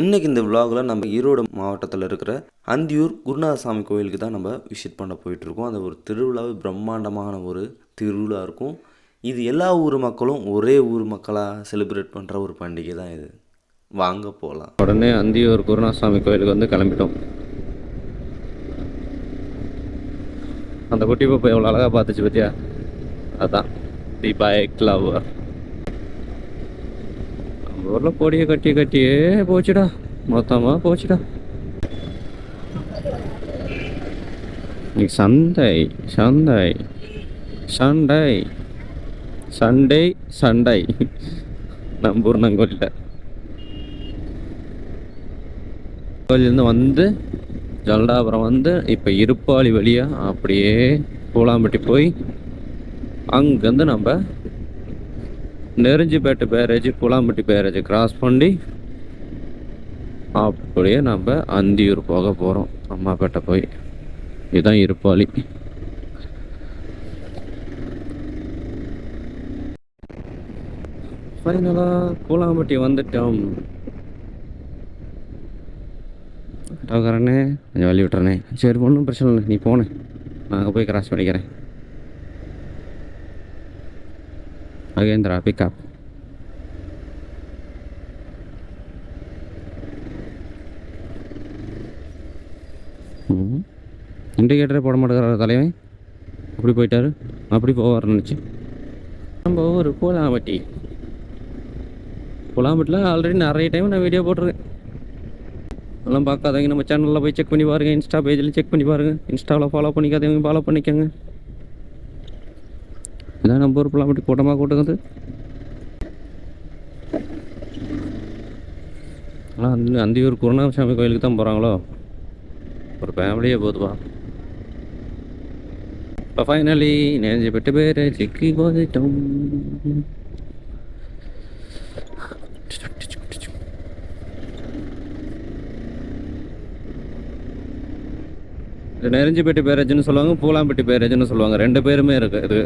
இன்றைக்கி இந்த விலாகில் நம்ம ஈரோடு மாவட்டத்தில் இருக்கிற அந்தியூர் குருநாதசாமி கோயிலுக்கு தான் நம்ம விசிட் பண்ண போயிட்டுருக்கோம். அந்த ஒரு திருவிழாவே பிரம்மாண்டமான ஒரு திருவிழா இருக்கும். இது எல்லா ஊர் மக்களும் ஒரே ஊர் மக்களாக செலிப்ரேட் பண்ணுற ஒரு பண்டிகை தான் இது. வாங்க போகலாம் உடனே அந்தியூர் குருநாசாமி கோயிலுக்கு வந்து கிளம்பிட்டோம். அந்த குட்டி பாப்பா எவ்வளோ அழகாக பார்த்துச்சு பத்தியா? அதான் தி பைக் லவர் ஊரில் பொடியை கட்டி கட்டியே போச்சுடா. மொத்தமாக போச்சுடா. இன்னைக்கு சந்தை சந்தை சண்டை சண்டை சண்டை. நம்ம ஊர் நங்கோலில் கோயிலேருந்து வந்து ஜல்டாபுரம் வந்து இப்போ இருப்பாளி வழியாக அப்படியே கூலாம்பட்டி போய் அங்கேருந்து நம்ம Nerunjipettai barrage Poolampatti barrage cross பண்ணி அப்படியே நம்ம அந்தியூர் போக போகிறோம் அம்மாப்பேட்டை போய். இதுதான் இருப்பாளி. ஃபைனலாக கூலாம்பட்டி வந்துட்டோம். ஆட்டோக்காரனே கொஞ்சம் வழி விட்டுறனே. சரி ஒன்றும் பிரச்சனை இல்லை. நீ போனேன் நான் அங்கே போய் கிராஸ் பண்ணிக்கிறேன். மகேந்திரா பிக்கப் இண்டிகேட்டரே போட மாட்டேங்கிறார் தலைவன். அப்படி போயிட்டாரு. அப்படி போவார் நினச்சி. நம்ம ஒரு கோலாம்பட்டி. கோலாம்பட்டியில் ஆல்ரெடி நிறைய டைம் நான் வீடியோ போட்டிருக்கேன். அதெல்லாம் பார்க்காதவங்க நம்ம சேனலில் போய் செக் பண்ணி பாருங்கள் இன்ஸ்டா பேஜில் செக் பண்ணி பாருங்கள் இன்ஸ்டாவில் ஃபாலோ பண்ணிக்காதவங்க ஃபாலோ பண்ணிக்கோங்க. இதான் நம்ம ஊர் அப்படி கூட்டமாக கூட்டுக்குது ஆனால் அந்த அந்தியூர் குருநாமசாமி கோயிலுக்கு தான் போகிறாங்களோ ஒரு ஃபேமிலியே போதுவா? இப்போ ஃபைனலி நெஞ்சு பெட்டு பேர் சிக்கி போதிட்டோம் இது பேரேஜ்னு சொல்லுவாங்க பூலாம்பட்டி பேரேஜ்னு சொல்லுவாங்க. ரெண்டு பேருமே இருக்கு இது.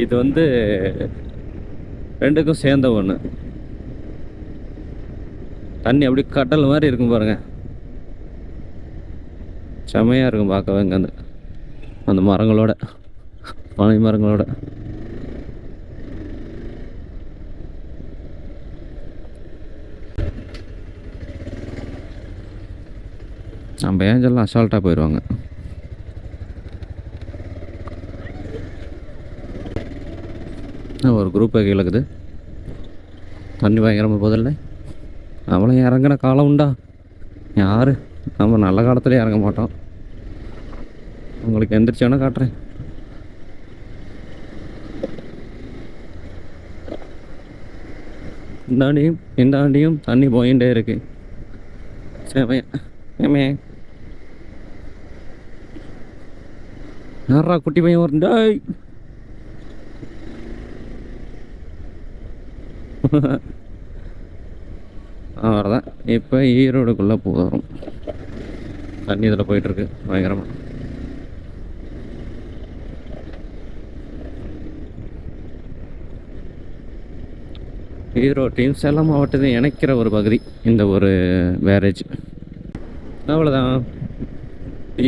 இது வந்து ரெண்டுக்கும் சேர்ந்த ஒன்று தண்ணி அப்படி கடல் மாதிரி இருக்கும் பாருங்க. செமையாக இருக்கும் பார்க்கவே இங்கே அந்த அந்த மரங்களோட பனை மரங்களோட. நம்ம ஏஞ்சல்லாம் அசால்ட்டாக போயிடுவாங்க ஒரு குரூப் கிழக்குது. தண்ணி பயங்கரமாக போதில்ல. அவளும் இறங்கின காலம் உண்டா? யார்? நம்ம நல்ல காலத்துல இறங்க மாட்டோம். உங்களுக்கு எந்திரிச்சோன்னா காட்டுறேன். இந்தாண்டியும் இந்தாண்டியும் தண்ணி போயிட்டே இருக்கு. செமையா ஏமே யாரா குட்டி பையன் ஒரு டேய்! அவ்வளோதான் இப்போ ஈரோடுக்குள்ளே போதும் தண்ணி இதில் போயிட்டுருக்கு பயங்கரமாக ஈரோட்டையும் சேலம் மாவட்டத்தையும் இணைக்கிற ஒரு பகுதி இந்த ஒரு பேரேஜ் அவ்வளோதான்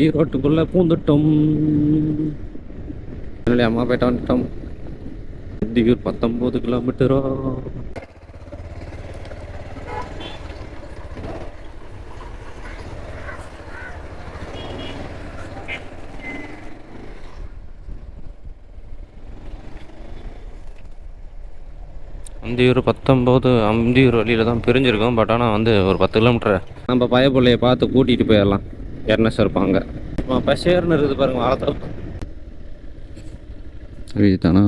ஈரோட்டுக்குள்ளே பூந்துட்டோம். அம்மா போயிட்டு வந்துட்டோம். தியூர் பத்தொம்போது கிலோமீட்டரோ அந்தியூர் பத்தொம்போது அந்தியூர் வழியில் தான் பிரிஞ்சிருக்கோம். பட் ஆனால் வந்து ஒரு பத்து கிலோமீட்டர் நம்ம பயப்பிள்ளைய பார்த்து கூட்டிகிட்டு போயிடலாம். எர்னஸ் இருப்பாங்க பசேர்னு இருக்குது பாருங்க வாழத்தில் தானா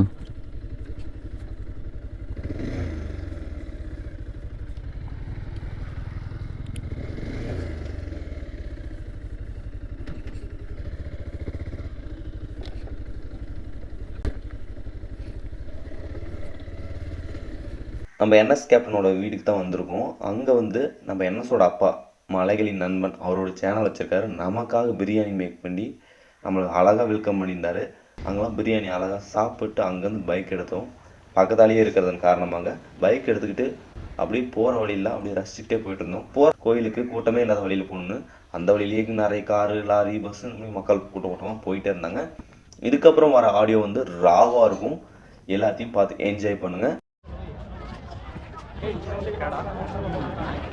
நம்ம என்எஸ் கேப்டனோட வீடுக்கு தான் வந்திருக்கோம். அங்கே வந்து நம்ம என்எஸோட அப்பா மலைகளின் நண்பன் அவரோட சேனல் வச்சுருக்காரு. நமக்காக பிரியாணி மேக் பண்ணி நம்மளை அழகாக வெல்கம் பண்ணியிருந்தாரு. அங்கெல்லாம் பிரியாணி அழகாக சாப்பிட்டு அங்கேருந்து பைக் எடுத்தோம். பக்கத்தாலேயே இருக்கிறதன் காரணமாக பைக் எடுத்துக்கிட்டு அப்படியே போகிற வழியில அப்படியே ரசிச்சுட்டே போயிட்டு இருந்தோம். போகிற கோயிலுக்கு கூட்டமே இல்லாத வழியில் போகணுன்னு அந்த வழியிலேயே நிறைய காரு லாரி பஸ் மக்கள் கூட்டம் கூட்டமாக போயிட்டே இருந்தாங்க. இதுக்கப்புறம் வர ஆடியோ வந்து ராவாக இருக்கும். எல்லாத்தையும் பார்த்து என்ஜாய் பண்ணுங்கள் काढा.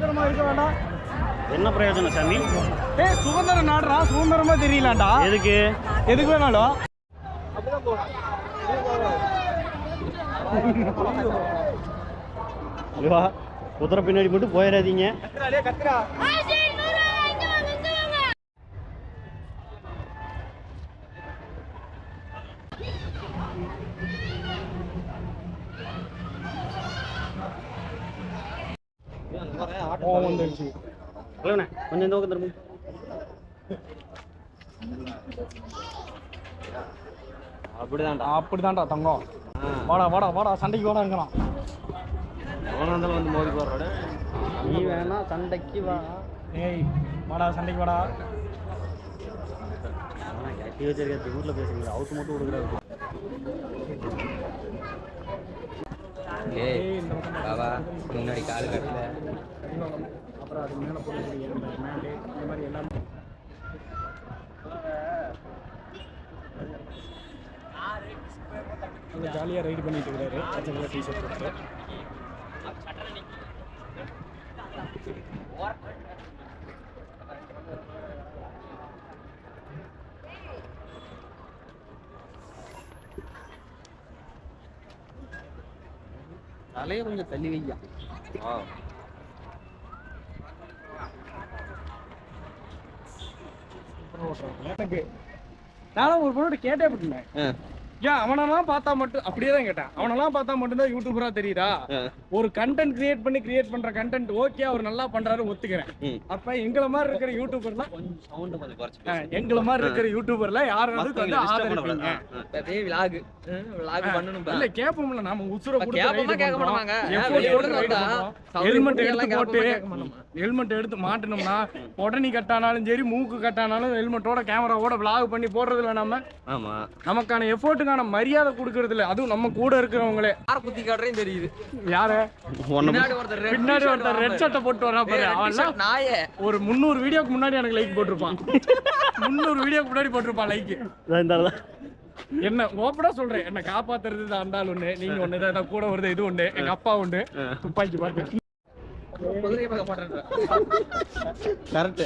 பிரயோஜனமா இருக்க வேண்டாம். என்ன பிரயோஜனம் சாமி? ஏய் சுதந்திரம் நாடுறா சுதந்திரமா தெரியலாம்டா. எதுக்கு? எதுக்கு வேணாலும். குதிரை பின்னாடி மட்டும் போயிடாதீங்க. கோவம் வந்துருச்சு இல்லைண்ணே கொஞ்சம் இந்த பக்கம் திரும்ப. அப்படிதான்டா. அப்படிதான்டா தங்கம். வாடா வாடா வாடா சண்டைக்கு வாடாங்கிறான் எவனா இருந்தாலும் வந்து மோதி போடுறாடு நீ வேணா சண்டைக்கு வா. ஏய் வாடா சண்டைக்கு வாடா. கட்டி வச்சிருக்க ஊரில் பேசுறீங்க அவுத்து மட்டும் கொடுக்குறாரு. ஏய் பாபா முன்னாடி கால் கட்டல. அப்புறம் அது மேலே அந்த மேலே இந்த மாதிரி எல்லாமே. ஜாலியாக ரைடு பண்ணிட்டு இருக்காரு பச்சை கலர் டிஷர்ட் போட்டு. தலையை கொஞ்சம் தள்ளி வையா நானும் ஒரு பொண்ணு கேட்டே போட்டுனேன் ஏன் அவனெல்லாம் பார்த்தா மட்டும் அப்படியே தான் கேட்டேன். அவனெல்லாம் பார்த்தா மட்டும்தான் யூடியூபரா தெரியுதா? ஒரு கண்டென்ட் கிரியேட் பண்ணி கிரியேட் பண்ற கண்டென்ட் ஓகே அவர் நல்லா பண்றாரு ஒத்துக்கிறேன். அப்ப எங்கள மாதிரி இருக்கிற அஹ், எங்கள மாதிரி இருக்கிற யூடியூபர்ல யாராவது வந்து ஆதரிப்பீங்க. அப்படியே விலாக் விலாக் பண்ணணும் இல்ல கேப்போம்ல நாம உசுர கேப்போமா கேட்க மாட்டோமாங்க. ஹெல்மெட் எடுத்து போட்டு ஹெல்மெட் எடுத்து மாட்டணும்னா உடனி கட்டானாலும் சரி மூக்கு கட்டானாலும் ஹெல்மெட்டோட கேமராவோட விளாக் பண்ணி போடுறதுல நம்ம ஆமா. நமக்கான எஃபோர்ட்டுக்கான மரியாதை கொடுக்கறது இல்ல. அதுவும் நம்ம கூட இருக்கிறவங்களே. யார் குத்தி காட்டுறேன்னு தெரியுது. யாரு? பின்னாடி ஒருத்தர் ரெட். சட்டை போட்டு வரா பாரு. அவன் நாயே. ஒரு முந்நூறு வீடியோக்கு முன்னாடி எனக்கு லைக் போட்டிருப்பான். முந்நூறு வீடியோக்கு முன்னாடி போட்டிருப்பான் லைக் என்ன ஓப்பனா சொல்றேன். என்ன காப்பாத்துறது அந்த ஆள் ஒண்ணு. நீங்க ஒண்ணு தான் கூட வருது இது ஒண்ணு. எங்க அப்பா ஒண்ணு. துப்பாக்கி பாட்டு கரெக்ட்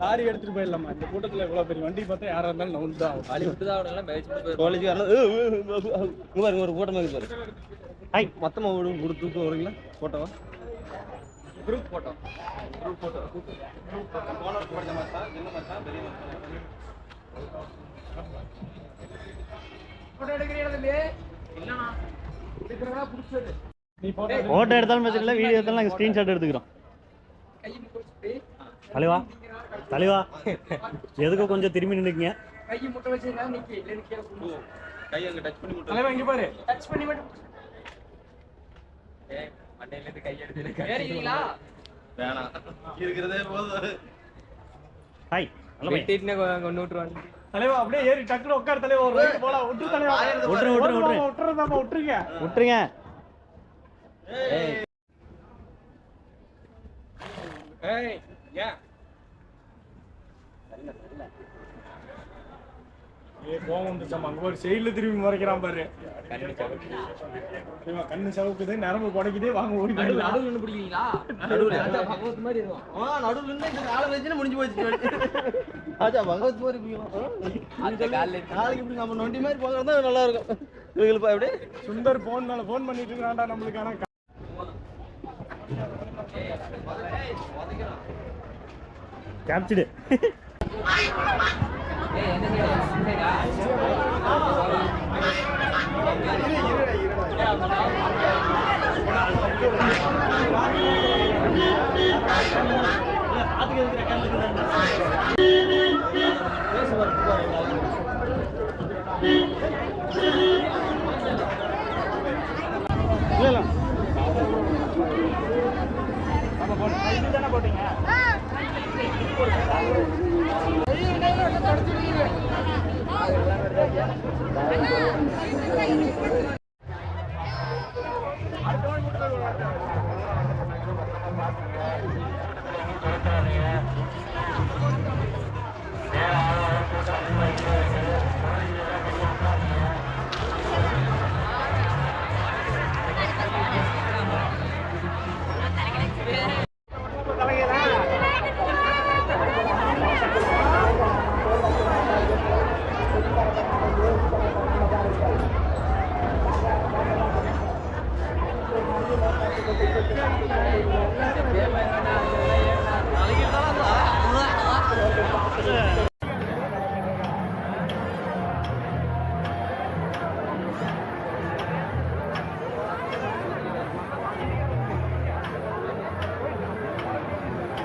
லாரி எடுத்துட்டு போயிடலாமா? இந்த கூட்டத்துல இவ்வளவு பெரிய வண்டி பார்த்தா யாரா இருந்தாலும் நவுந்து தான். வழி விட்டு தான் காலேஜ் வரலாம் ஒரு கூட்டமாக இருக்கு பாரு. ஹாய் மொத்தமாக விடு ஒரு தூக்கம் வரீங்களா போட்டோவா குரூப் போட்டோம் நீ போட்டோ ஃபோட்டோ எடுத்தாலும் பிரச்சனை இல்லை வீடியோ எடுத்தாலும் நாங்கள் ஸ்க்ரீன்ஷாட் எடுத்துக்கிறோம். தலைவா தலைவா. எதுக்கு கொஞ்சம் திரும்பி நின்றுக்கீங்க கை முட்டை வச்சிருந்தா நிக்கி இல்ல நிக்கி கை அங்க டச் பண்ணி தலைவா இங்க பாரு. டச் பண்ணி மட்டும் ஏய் மண்டையில இருந்து கை எடுத்து ஏறிங்களா வேணாம். இருக்கிறதே போதும். ஹாய். வெட்டிட்டு கொண்டு விட்டுருவாங்க. தலைவா அப்படியே ஏறி டக்குனு உட்கார் தலைவா. ஒரு போலாம். விட்டு தலைவா. விட்டுரு, விட்டுரு, விட்டுரு. விட்டுருங்க. விட்டுருங்க. ஏ கோவம் வந்துச்சாமா அங்க ஒரு செயல திரும்பி முறைக்கிறான் பாரு. இவன் கண்ணு சவுக்குது நரம்பு குடைக்குது வாங்க ஓடி போயிடலாம் நடுவுல நின்னு பிடிக்கிறீங்களா? நடுவுல. பகவத் மாதிரி இருக்கும் ஆ நடுவுல இருந்து இந்த காலை வச்சுன்னு முடிஞ்சு போச்சு ஆச்சா பகவத் மாதிரி பிடிக்கும். அந்த கால்ல நாளைக்கு இப்படி நம்ம நொண்டி மாதிரி போகிறது தான் நல்லா இருக்கும். இவங்களுக்கு அப்படியே சுந்தர் போன் மேல போன் பண்ணிட்டு இருக்கான்டா நம்மளுக்கு ஆனா கேப்சிடு ஏய் என்ன செய்யறா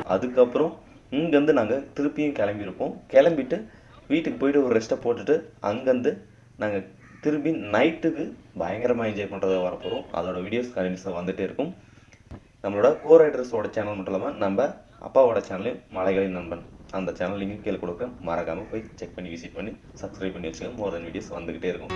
அதுக்கப்புறம் இங்கேருந்து நாங்கள் திருப்பியும் கிளம்பியிருப்போம். கிளம்பிட்டு வீட்டுக்கு போயிட்டு ஒரு ரெஸ்ட்டை போட்டுட்டு அங்கேருந்து நாங்கள் திரும்பி நைட்டுக்கு பயங்கரமாக என்ஜாய் பண்ணுறத வரப்போகிறோம் அதோட வீடியோஸ் கண்டினியூஸாக வந்துகிட்டே இருக்கும். நம்மளோட கோ ரைடர்ஸோட சேனல் மட்டும் இல்லாமல் நம்ம அப்பாவோட சேனலையும் மலைகளின் நண்பன். அந்த சேனல் லிங்க் கீழே கொடுக்க மறக்காமல் போய் செக் பண்ணி விசிட் பண்ணி சப்ஸ்கிரைப் பண்ணி வச்சுக்கோங்க. மோர் தென் வீடியோஸ் வந்துக்கிட்டே இருக்கும்.